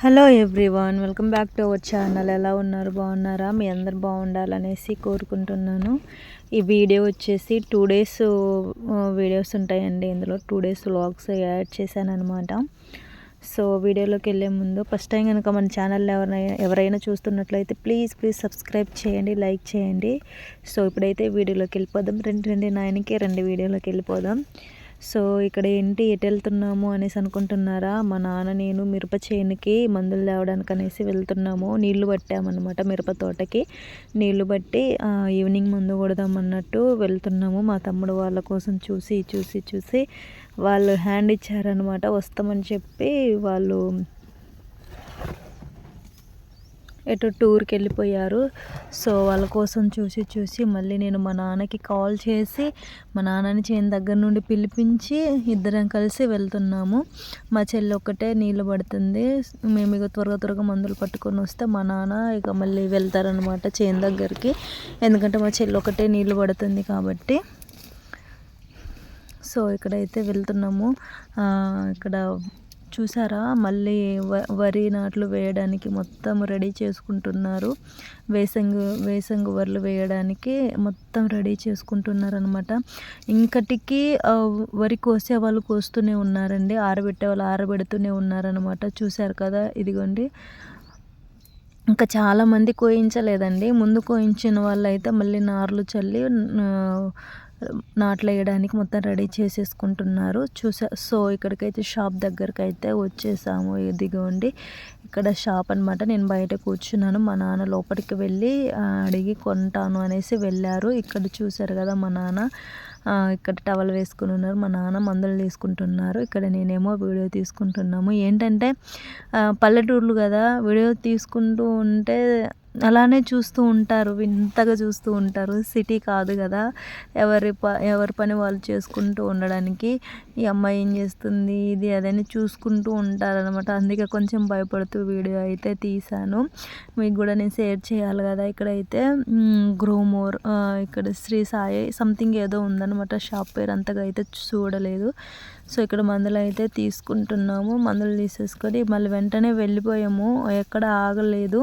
Hello everyone welcome back to our channel. ఎలా ఉన్నారు? బాగున్నారా? మీ అందరు బాగుండాలనేసి కోరుకుంటున్నాను. ఈ వీడియో వచ్చేసి టూ డేస్ వీడియోస్ ఉంటాయండి. ఇందులో టూ డేస్ వ్లాగ్స్ యాడ్ చేశాను అనమాట సో వీడియోలోకి వెళ్ళే ముందు ఫస్ట్ టైం కనుక మన ఛానల్ ఎవరైనా ఎవరైనా చూస్తున్నట్లయితే ప్లీజ్ ప్లీజ్ సబ్స్క్రైబ్ చేయండి లైక్ చేయండి. సో ఇప్పుడైతే వీడియోలోకి వెళ్ళిపోదాం. రెండు రెండు నైన్కి రెండు వీడియోలోకి వెళ్ళిపోదాం. సో ఇక్కడ ఏంటి ఎటు వెళ్తున్నాము అనేసి అనుకుంటున్నారా? మా నాన్న నేను మిరప చేనుకి మందులు తేవడానికి అనేసి వెళ్తున్నాము. నీళ్ళు పట్టామన్నమాట మిరప తోటకి. నీళ్ళు బట్టి ఈవినింగ్ మందు కొడదామన్నట్టు వెళ్తున్నాము. మా తమ్ముడు వాళ్ళ కోసం చూసి చూసి చూసి వాళ్ళు హ్యాండ్ ఇచ్చారనమాట వస్తామని చెప్పి వాళ్ళు ఎటు టూర్కి వెళ్ళిపోయారు. సో వాళ్ళ కోసం చూసి చూసి మళ్ళీ నేను మా నాన్నకి కాల్ చేసి మా నాన్నని చేను దగ్గర నుండి పిలిపించి ఇద్దరం కలిసి వెళ్తున్నాము. మా చెల్లి ఒక్కటే నీళ్ళు పడుతుంది. మేము ఇక త్వరగా త్వరగా మందులు పట్టుకొని వస్తే మా నాన్న ఇక మళ్ళీ వెళ్తారనమాట చేను దగ్గరికి. ఎందుకంటే మా చెల్లి ఒకటే నీళ్ళు పడుతుంది కాబట్టి. సో ఇక్కడైతే వెళ్తున్నాము. ఇక్కడ చూసారా? మళ్ళీ వరి నాట్లు వేయడానికి మొత్తం రెడీ చేసుకుంటున్నారు. వేసంగు వేసంగు వరలు వేయడానికి మొత్తం రెడీ చేసుకుంటున్నారు అనమాట ఇంకటికి వరి కోసే వాళ్ళు కోస్తూనే ఉన్నారండి. ఆరబెట్టే వాళ్ళు ఆరబెడుతూనే ఉన్నారనమాట చూశారు కదా? ఇదిగోండి. ఇంకా చాలామంది కోయించలేదండి. ముందు కోయించిన వాళ్ళు అయితే మళ్ళీ నార్లు చల్లి నాట్లు వేయడానికి మొత్తం రెడీ చేసేసుకుంటున్నారు. చూసా సో ఇక్కడికైతే షాప్ దగ్గరికి అయితే వచ్చేసాము. ఇదిగోండి ఇక్కడ షాప్ అనమాట నేను బయట కూర్చున్నాను. మా నాన్న లోపలికి వెళ్ళి అడిగి కొంటాను అనేసి వెళ్ళారు. ఇక్కడ చూశారు కదా మా నాన్న. ఇక్కడ టవల్ వేసుకుని ఉన్నారు. మా నాన్న మందులు తీసుకుంటున్నారు. ఇక్కడ నేనేమో వీడియో తీసుకుంటున్నాము. ఏంటంటే పల్లెటూర్లు కదా వీడియో తీసుకుంటూ ఉంటే అలానే చూస్తూ ఉంటారు వింతగా చూస్తూ ఉంటారు. సిటీ కాదు కదా. ఎవరి ప ఎవరి పని వాళ్ళు చేసుకుంటూ ఉండడానికి ఈ అమ్మాయి ఏం చేస్తుంది ఇది అదని చూసుకుంటూ ఉంటారనమాట అందుకే కొంచెం భయపడుతూ వీడియో అయితే తీశాను. మీకు కూడా నేను షేర్ చేయాలి కదా. ఇక్కడైతే గ్రోమోర్ ఇక్కడ శ్రీ సాయి సంథింగ్ ఏదో ఉందనమాట షాప్ పేరు అంతగా అయితే చూడలేదు. సో ఇక్కడ మందులు అయితే తీసుకుంటున్నాము. మందులు తీసేసుకొని మళ్ళీ వెంటనే వెళ్ళిపోయాము. ఎక్కడ ఆగలేదు.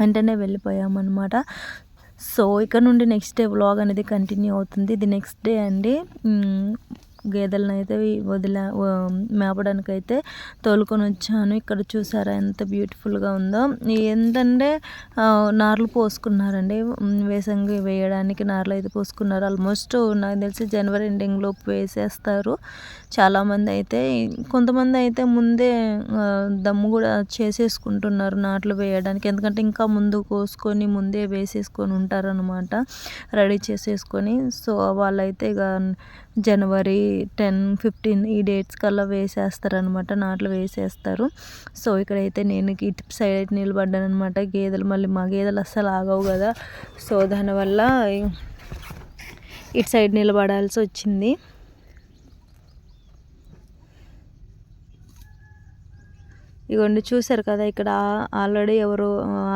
వెంటనే వెళ్ళిపోయామన్నమాట. సో ఇక్కడ నుండి నెక్స్ట్ డే వ్లాగ్ అనేది కంటిన్యూ అవుతుంది. ఇది నెక్స్ట్ డే అండి. గేదెలను అయితే వదిల మేపడానికి అయితే తోలుకొని వచ్చాను. ఇక్కడ చూసారా ఎంత బ్యూటిఫుల్గా ఉందో. ఏంటంటే నార్లు పోసుకున్నారండి. వేసంగి వేయడానికి నార్లు అయితే పోసుకున్నారు. ఆల్మోస్ట్ నాకు తెలిసి జనవరి ఎండింగ్లో వేసేస్తారు. చాలామంది అయితే కొంతమంది అయితే ముందే దమ్ము కూడా చేసేసుకుంటున్నారు నాట్లు వేయడానికి. ఎందుకంటే ఇంకా ముందు కోసుకొని ముందే వేసేసుకొని ఉంటారనమాట రెడీ చేసేసుకొని. సో వాళ్ళైతే ఇక జనవరి టెన్ ఫిఫ్టీన్ ఈ డేట్స్ కల్లా వేసేస్తారనమాట నాట్లు వేసేస్తారు. సో ఇక్కడైతే నేను ఇటు సైడ్ నిలబడ్డాను అనమాట గేదెలు మళ్ళీ మా గేదెలు అస్సలు ఆగవు కదా. సో దానివల్ల ఇటు సైడ్ నిలబడాల్సి వచ్చింది. ఇగోండి చూసారు కదా ఇక్కడ ఆల్రెడీ ఎవరు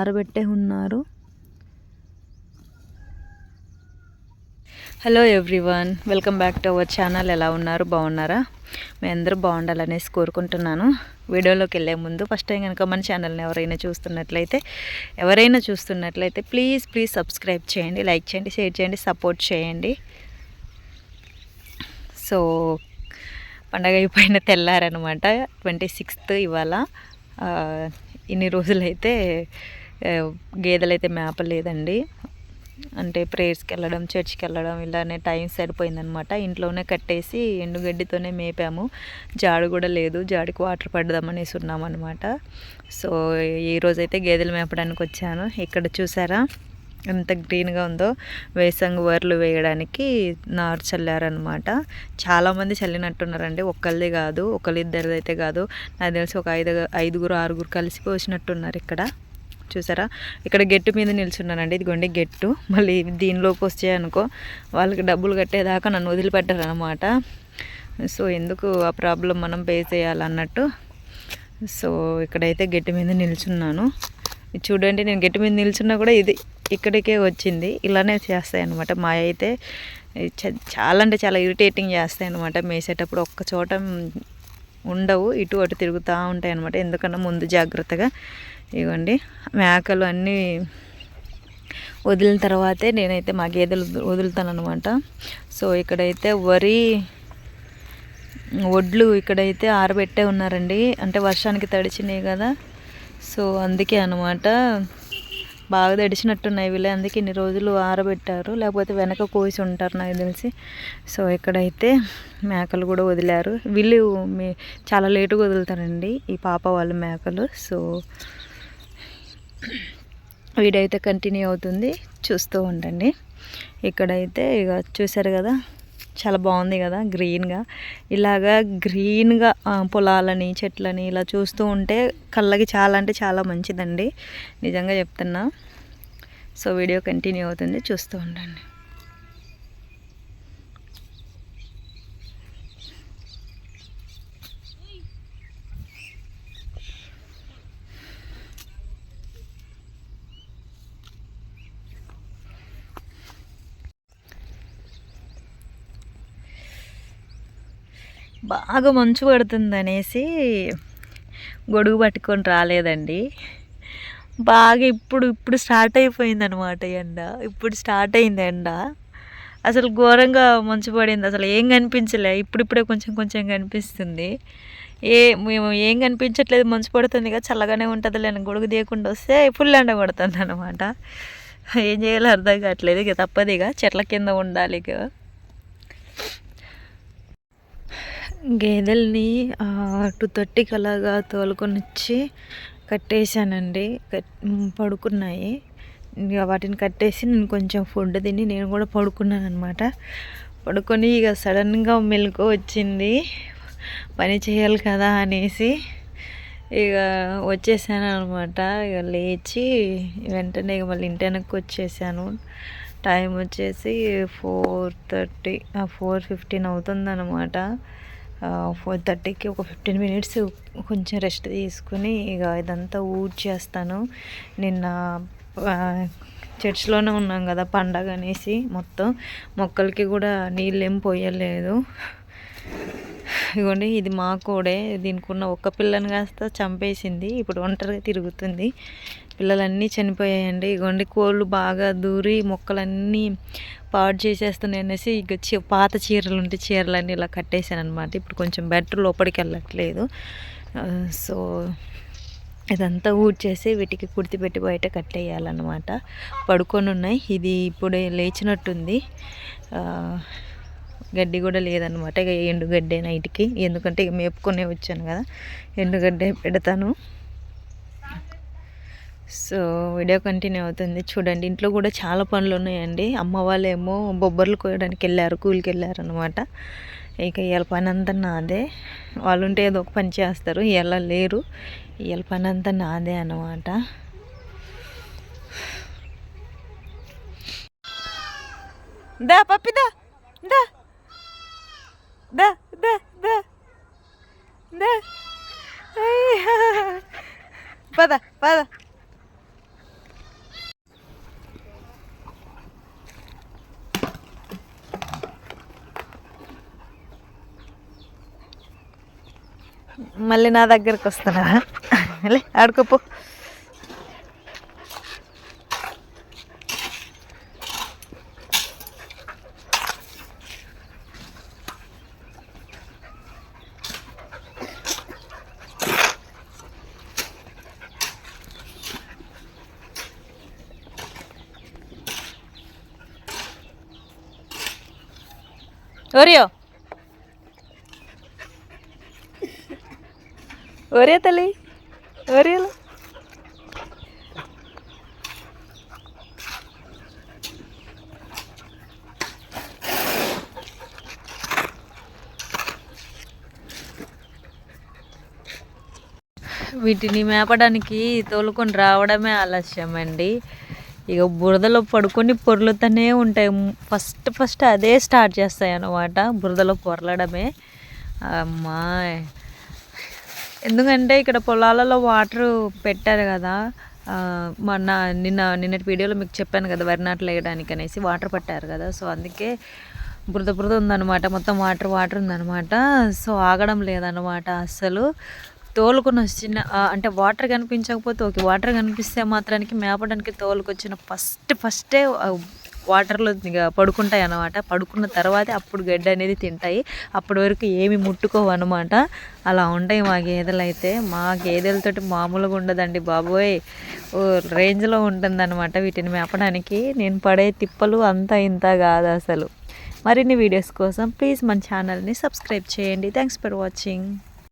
ఆరబెట్టే ఉన్నారు. Hello everyone welcome back to our channel ఎలా ఉన్నారు? బాగున్నారా? మీ అందరూ బాగుండాలనేసి కోరుకుంటున్నాను. వీడియోలోకి వెళ్ళే ముందు ఫస్ట్ టైం కనుక మన ఛానల్ని ఎవరైనా చూస్తున్నట్లయితే ఎవరైనా చూస్తున్నట్లయితే ప్లీజ్ ప్లీజ్ సబ్స్క్రైబ్ చేయండి లైక్ చేయండి షేర్ చేయండి సపోర్ట్ చేయండి. సో పండగ అయిపోయిన తెల్లారనమాట. ట్వంటీ సిక్స్త్ ఇవాళ ఇన్ని రోజులైతే గేదెలైతే మేపలేదండి. అంటే ప్రేయర్స్కి వెళ్ళడం చర్చ్కి వెళ్ళడం ఇలానే టైం సరిపోయిందనమాట. ఇంట్లోనే కట్టేసి ఎండుగడ్డితోనే మేపాము. జాడు కూడా లేదు. జాడికి వాటర్ పడదామనేసి ఉన్నామన్నమాట సో ఈరోజైతే గేదెలు మేపడానికి వచ్చాను. ఇక్కడ చూసారా? ఎంత గ్రీన్గా ఉందో. వేసంగి వర్లు వేయడానికి నారు చల్లారనమాట. చాలామంది చల్లినట్టున్నారండి. ఒక్కళ్ళది కాదు. ఒకళ్ళిద్దరిదైతే కాదు. నాకు తెలిసి ఒక ఐదు ఐదుగురు ఆరుగురు కలిసి పోసినట్టున్నారు ఇక్కడ. చూసారా? ఇక్కడ గెట్టు మీద నిల్చున్నానండి. ఇదిగోండి గెట్టు. మళ్ళీ దీనిలోకి వచ్చాయి అనుకో వాళ్ళకి డబ్బులు కట్టేదాకా నన్ను వదిలిపెట్టారనమాట సో ఎందుకు ఆ ప్రాబ్లం మనం పే చేయాలన్నట్టు. సో ఇక్కడైతే గెట్టు మీద నిల్చున్నాను. చూడండి నేను గెట్టు మీద నిల్చున్నా కూడా ఇది ఇక్కడికే వచ్చింది. ఇలానే చేస్తాయి అనమాట మా అయితే చాలా అంటే చాలా ఇరిటేటింగ్ చేస్తాయి అనమాట మేసేటప్పుడు ఒక్క చోట ఉండవు ఇటు అటు తిరుగుతూ ఉంటాయి అనమాట ఎందుకన్నా ముందు జాగ్రత్తగా ఇవ్వండి మేకలు అన్నీ వదిలిన తర్వాతే నేనైతే మా గేదెలు వదులుతాను అనమాట సో ఇక్కడైతే వరి వడ్లు ఇక్కడైతే ఆరబెట్టే ఉన్నారండి. అంటే వర్షానికి తడిచినాయి కదా. సో అందుకే అనమాట బాగా తడిచినట్టున్నాయి వీళ్ళే. అందుకే ఇన్ని రోజులు ఆరబెట్టారు. లేకపోతే వెనక కోసి ఉంటారు నాకు తెలిసి. సో ఇక్కడైతే మేకలు కూడా వదిలారు. వీళ్ళు మీ చాలా లేటుగా వదులుతారండి ఈ పాప వాళ్ళ మేకలు. సో వీడియో అయితే కంటిన్యూ అవుతుంది. చూస్తూ ఉండండి. ఇక్కడైతే ఇక చూసారు కదా చాలా బాగుంది కదా గ్రీన్గా ఇలాగా గ్రీన్గా పొలాలని చెట్లని ఇలా చూస్తూ ఉంటే కళ్ళకి చాలా అంటే చాలా మంచిదండి. నిజంగా చెప్తున్నా. సో వీడియో కంటిన్యూ అవుతుంది. చూస్తూ ఉండండి. బాగా మంచు పడుతుంది అనేసి గొడుగు పట్టుకొని రాలేదండి. బాగా ఇప్పుడు ఇప్పుడు స్టార్ట్ అయిపోయింది అనమాట ఎండ. ఇప్పుడు స్టార్ట్ అయింది ఎండ. అసలు ఘోరంగా మంచు పడింది. అసలు ఏం కనిపించలే. ఇప్పుడిప్పుడే కొంచెం కొంచెం కనిపిస్తుంది. ఏ మేము ఏం కనిపించట్లేదు. మంచు పడుతుంది కదా చల్లగానే ఉంటుంది లేని గొడుగు తీయకుండా వస్తే ఫుల్ ఎండ కొడుతుంది అనమాట ఏం చేయాలో అర్థం కావట్లేదు. ఇక తప్పదు ఇక. చెట్ల కింద ఉండాలి ఇక. గేదెల్ని టూ థర్టీకి అలాగా తోలుకొని వచ్చి కట్టేశానండి. పడుకున్నాయి. ఇక వాటిని కట్టేసి నేను కొంచెం ఫుడ్ తిని నేను కూడా పడుకున్నాను అనమాట పడుకొని ఇక సడన్గా మెలకు వచ్చింది. పని చేయాలి కదా అనేసి ఇక వచ్చేసాను అనమాట ఇక లేచి వెంటనే ఇక మళ్ళీ ఇంటి వెనక్కి వచ్చేసాను. టైం వచ్చేసి ఫోర్ థర్టీ ఫోర్ ఫిఫ్టీన్ అవుతుందన్నమాట. ఫోర్ థర్టీకి ఒక ఫిఫ్టీన్ మినిట్స్ కొంచెం రెస్ట్ తీసుకుని ఇక ఇదంతా ఊడ్చేస్తాను. నిన్న చర్చ్లోనే ఉన్నాం కదా పండగ అనేసి మొత్తం. మొక్కలకి కూడా నీళ్ళు ఏం పోయలేదు. ఇదిగోండి ఇది మా కోడే. దీనికి ఉన్న ఒక్క పిల్లని కాస్త చంపేసింది. ఇప్పుడు ఒంటరిగా తిరుగుతుంది. పిల్లలన్నీ చనిపోయాయండి. ఇగోండి కోళ్ళు బాగా దూరి మొక్కలన్నీ పాడు చేసేస్తున్నాయి అనేసి ఇక పాత చీరలు ఉంటే చీరలన్నీ ఇలా కట్టేశాను అనమాట ఇప్పుడు కొంచెం బెటర్ లోపలికి వెళ్ళట్లేదు. సో ఇదంతా ఊడ్చేసి వీటికి కుర్తి పెట్టి బయట కట్టేయాలన్నమాట. పడుకొని ఉన్నాయి. ఇది ఇప్పుడే లేచినట్టుంది. గడ్డి కూడా లేదనమాట ఇక ఎండుగడ్డే నైట్కి. ఎందుకంటే ఇక మేపుకొనే వచ్చాను కదా. ఎండుగడ్డే పెడతాను. సో వీడియో కంటిన్యూ అవుతుంది. చూడండి ఇంట్లో కూడా చాలా పనులు ఉన్నాయండి. అమ్మ వాళ్ళేమో బొబ్బర్లు కోయడానికి వెళ్ళారు కూలికి వెళ్ళారు అనమాట ఇక ఇవాళ పని అంతా నాదే. వాళ్ళు ఉంటే ఏదో ఒక పని చేస్తారు ఇవాళ లేరు. ఇవాళ పని అంతా నాదే అనమాట దా పప్పిదా దా దా. దా దా దా. పద పద. మళ్ళీ నా దగ్గరకు వస్తానా లే ఆడుకోపో. ఓరియో. ఒరే తల్లి ఒరే వీటిని మేపడానికి తోలుకొని రావడమే ఆలస్యం అండి. ఇక బురదలో పడుకొని పొర్లుతూనే ఉంటాయి. ఫస్ట్ ఫస్ట్ అదే స్టార్ట్ చేస్తాయి అన్నమాట బురదలో పొరలడమే. అమ్మా ఎందుకంటే ఇక్కడ పొలాలలో వాటర్ పెట్టారు కదా మొన్న నిన్న నిన్నటి వీడియోలో మీకు చెప్పాను కదా వరి నాట్లు వేయడానికి అనేసి వాటర్ పట్టారు కదా సో అందుకే బురద బురద ఉందన్నమాట మొత్తం వాటర్ వాటర్ ఉందన్నమాట సో ఆగడం లేదన్నమాట అస్సలు. తోలుకొని వచ్చిన అంటే వాటర్ కనిపించకపోతే ఓకే వాటర్ కనిపిస్తే మాత్రానికి మేపడానికి తోలుకొచ్చిన ఫస్ట్ ఫస్టే వాటర్లో ఇక పడుకుంటాయి అన్నమాట. పడుకున్న తర్వాతే అప్పుడు గడ్డి అనేది తింటాయి. అప్పటి వరకు ఏమి ముట్టుకోవు అనమాట అలా ఉంటాయి మా గేదెలు అయితే. మా గేదెలతోటి మామూలుగా ఉండదండి బాబోయ్. ఓ రేంజ్లో ఉంటుందన్నమాట వీటిని మేపడానికి. నేను పడే తిప్పలు అంతా ఇంత కాదు అసలు. మరిన్ని వీడియోస్ కోసం ప్లీజ్ మన ఛానల్ని సబ్స్క్రైబ్ చేయండి. Thanks for watching.